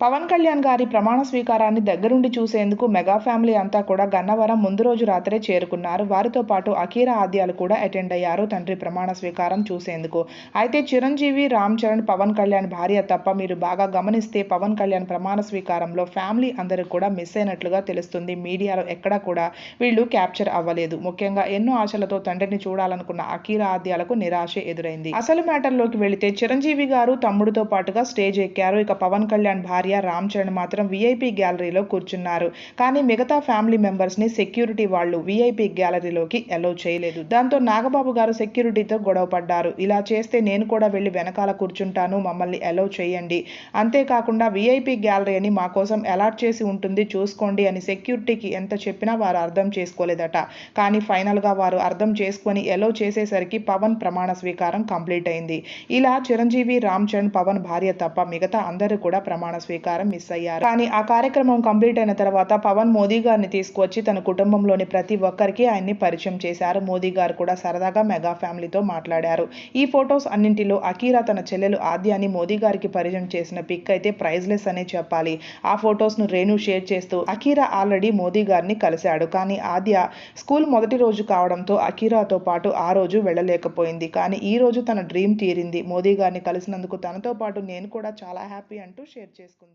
పవన్ కళ్యాణ్ గారి ప్రమాణ స్వీకారాన్ని దగ్గరుండి చూసేందుకు మెగా ఫ్యామిలీ అంతా కూడా గన్నవరం ముందు రోజు రాత్రే చేరుకున్నారు. వారితో పాటు అఖీరా ఆద్యాలు కూడా అటెండ్ అయ్యారు తండ్రి ప్రమాణ స్వీకారం చూసేందుకు. అయితే చిరంజీవి రామ్ చరణ్ పవన్ కళ్యాణ్ భార్య తప్ప మీరు బాగా గమనిస్తే పవన్ కళ్యాణ్ ప్రమాణ స్వీకారంలో ఫ్యామిలీ అందరూ కూడా మిస్ అయినట్లుగా తెలుస్తుంది. మీడియాలో ఎక్కడా కూడా వీళ్ళు క్యాప్చర్ అవ్వలేదు. ముఖ్యంగా ఎన్నో ఆశలతో తండ్రిని చూడాలనుకున్న అఖీరా ఆద్యాలకు నిరాశ ఎదురైంది. అసలు మ్యాటర్లోకి వెళితే చిరంజీవి గారు తమ్ముడితో పాటుగా స్టేజ్ ఎక్కారు. ఇక పవన్ కళ్యాణ్ భార్య రామ్ చరణ్ మాత్రం విఐపి గ్యాలరీలో కూర్చున్నారు. కానీ మిగతా ఫ్యామిలీ మెంబర్స్ని సెక్యూరిటీ వాళ్ళు విఐపి గ్యాలరీలోకి అలౌ చేయలేదు. దాంతో నాగబాబు గారు సెక్యూరిటీతో గొడవ పడ్డారు. ఇలా చేస్తే నేను కూడా వెళ్ళి వెనకాల కూర్చుంటాను. మమ్మల్ని అలౌ చేయండి. అంతేకాకుండా వీఐపీ గ్యాలరీ అని మా కోసం అలాట్ చేసి ఉంటుంది. చూసుకోండి అని సెక్యూరిటీకి ఎంత చెప్పినా వారు అర్థం చేసుకోలేదట. కానీ ఫైనల్గా వారు అర్థం చేసుకొని ఎలో చేసేసరికి పవన్ ప్రమాణ స్వీకారం కంప్లీట్ అయింది. ఇలా చిరంజీవి రామ్ చరణ్ పవన్ భార్య తప్ప మిగతా అందరూ కూడా ప్రమాణ స్వీకారం మిస్ అయ్యారు. కానీ ఆ కార్యక్రమం కంప్లీట్ అయిన తర్వాత పవన్ మోదీ గారిని తీసుకువచ్చి తన కుటుంబంలోని ప్రతి ఒక్కరికి ఆయన్ని పరిచయం చేశారు. మోదీ గారు కూడా సరదాగా మెగా ఫ్యామిలీతో మాట్లాడారు. ఈ ఫొటోస్ అన్నింటిలో అకీరా తన చెల్లెలు ఆద్యాని మోదీ గారికి పరిచయం చేసిన పిక్ అయితే ప్రైజ్లెస్ అనే చెప్పాలి. ఆ ఫొటోస్ను రేణు షేర్ చేస్తూ అకీరా ఆల్రెడీ మోదీ గారిని కలిశాడు. కానీ ఆద్య స్కూల్ మొదటి రోజు కావడంతో అకీరాతో పాటు ఆ రోజు వెళ్ళలేకపోయింది. కానీ ఈ రోజు తన డ్రీమ్ తీరింది. మోదీ గారిని కలిసినందుకు తనతో పాటు నేను కూడా చాలా హ్యాపీ అంటూ షేర్ చేసుకుంది